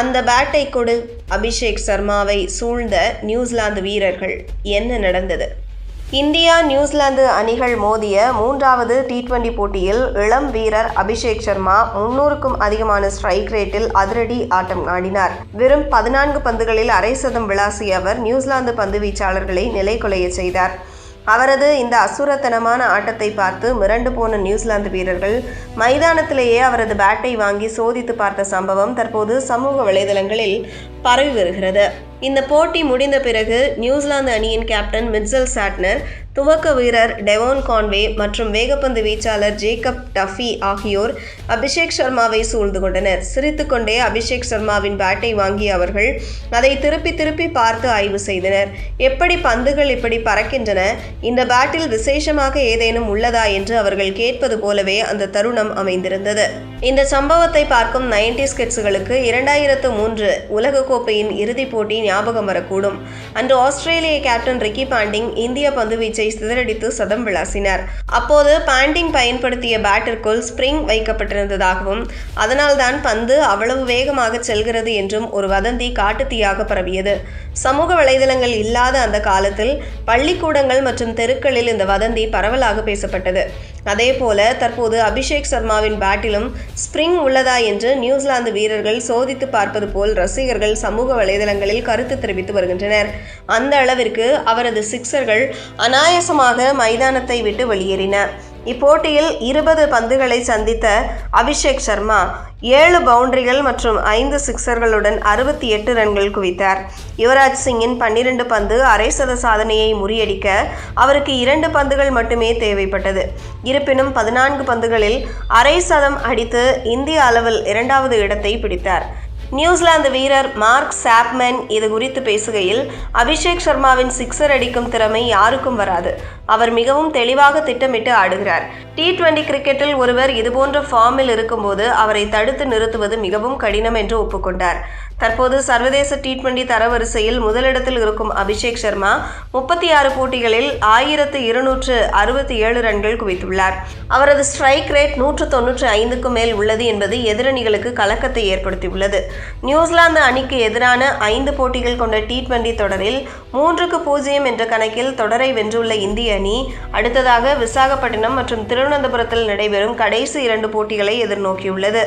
அந்த பேட்டை கொடு. அபிஷேக் சர்மாவை சூழ்ந்த நியூசிலாந்து வீரர்கள் என்ன நடந்தது? இந்தியா நியூசிலாந்து அணிகள் மோதிய மூன்றாவது டி டுவெண்டி போட்டியில் இளம் வீரர் அபிஷேக் சர்மா முன்னூறுக்கும் அதிகமான ஸ்ட்ரைக் ரேட்டில் அதிரடி ஆட்டம் ஆடினார். வெறும் பதினான்கு பந்துகளில் அரை சதம் விளாசிய அவர் நியூசிலாந்து பந்து வீச்சாளர்களை நிலைகுலைய செய்தார். அவரது இந்த அசுரத்தனமான ஆட்டத்தை பார்த்து மிரண்டு போன நியூசிலாந்து வீரர்கள் மைதானத்திலேயே அவரது பேட்டை வாங்கி சோதித்து பார்த்த சம்பவம் தற்போது சமூக வலைதளங்களில் பரவி வருகிறது. இந்த போட்டி முடிந்த பிறகு நியூசிலாந்து அணியின் கேப்டன் மிட்சல் சாட்னர் துவக்க வீரர் டெவோன் கான்வே மற்றும் வேகப்பந்து வீச்சாளர் ஜேக்கப் டஃபி ஆகியோர் அபிஷேக் சர்மாவை சூழ்ந்து கொண்டனர். சிரித்துக்கொண்டே அபிஷேக் சர்மாவின் பேட்டை வாங்கிய அவர்கள் அதை திருப்பி திருப்பி பார்த்து ஆய்வு செய்தனர். எப்படி பந்துகள் இப்படி பறக்கின்றன? இந்த பேட்டில் விசேஷமாக ஏதேனும் உள்ளதா? என்று அவர்கள் கேட்பது போலவே அந்த தருணம் அமைந்திருந்தது. இந்த சம்பவத்தை பார்க்கும் நைன்டி ஸ்கெட்ஸுகளுக்கு இரண்டாயிரத்து மூன்று உலக உலகக்கோப்பையின் இறுதிப் போட்டி ஞாபகம் வரக்கூடும். அன்று ஆஸ்திரேலிய கேப்டன் ரிக்கி பாண்டிங் இந்திய பந்துவீச்சை சிதறடித்து சதம் விளாசினார். அப்போது பாண்டிங் பயன்படுத்திய பேட்டிற்குள் ஸ்பிரிங் வைக்கப்பட்டிருந்ததாகவும் அதனால்தான் பந்து அவ்வளவு வேகமாக செல்கிறது என்றும் ஒரு வதந்தி காட்டுத்தீயாக பரவியது. சமூக வலைதளங்கள் இல்லாத அந்த காலத்தில் பள்ளிக்கூடங்கள் மற்றும் தெருக்களில் இந்த வதந்தி பரவலாக பேசப்பட்டது. அதேபோல தற்போது அபிஷேக் சர்மாவின் பேட்டிலும் ஸ்பிரிங் உள்ளதா என்று நியூசிலாந்து வீரர்கள் சோதித்து பார்ப்பது போல் ரசிகர்கள் சமூக வலைதளங்களில் கருத்து தெரிவித்து வருகின்றனர். அந்த அளவிற்கு அவரது சிக்சர்கள் அனாயாசமாக மைதானத்தை விட்டு வெளியேறின. இப்போட்டியில் இருபது பந்துகளை சந்தித்த அபிஷேக் சர்மா ஏழு பவுண்டரிகள் மற்றும் ஐந்து சிக்சர்களுடன் அறுபத்தி எட்டு ரன்கள் குவித்தார். யுவராஜ் சிங்கின் பன்னிரண்டு பந்து அரை சத சாதனையை முறியடிக்க அவருக்கு இரண்டு பந்துகள் மட்டுமே தேவைப்பட்டது. இருப்பினும் பதினான்கு பந்துகளில் அரை சதம் அடித்து இந்திய அளவில் இரண்டாவது இடத்தை பிடித்தார். நியூசிலாந்து வீரர் மார்க் சாப்மேன் இது குறித்து பேசுகையில் அபிஷேக் சர்மாவின் சிக்ஸர் அடிக்கும் திறமை யாருக்கும் வராது. அவர் மிகவும் தெளிவாக திட்டமிட்டு ஆடுகிறார். டி டுவெண்டி கிரிக்கெட்டில் ஒருவர் இதுபோன்ற ஃபார்மில் இருக்கும்போது அவரை தடுத்து நிறுத்துவது மிகவும் கடினம் என்று ஒப்புக்கொண்டார். தற்போது சர்வதேச டி டுவெண்டி தரவரிசையில் முதலிடத்தில் இருக்கும் அபிஷேக் சர்மா முப்பத்தி ஆறு போட்டிகளில் ஆயிரத்து இருநூற்று அறுபத்தி ஏழு ரன்கள் குவித்துள்ளார். அவரது ஸ்ட்ரைக் ரேட் நூற்று தொன்னூற்று ஐந்துக்கும் மேல் உள்ளது என்பது எதிரணிகளுக்கு கலக்கத்தை ஏற்படுத்தியுள்ளது. நியூசிலாந்து அணிக்கு எதிரான ஐந்து போட்டிகள் கொண்ட டி டுவெண்டி தொடரில் மூன்றுக்கு பூஜ்ஜியம் என்ற கணக்கில் தொடரை வென்றுள்ள இந்திய அணி அடுத்ததாக விசாகப்பட்டினம் மற்றும் திருவனந்தபுரத்தில் நடைபெறும் கடைசி இரண்டு போட்டிகளை எதிர்நோக்கியுள்ளது.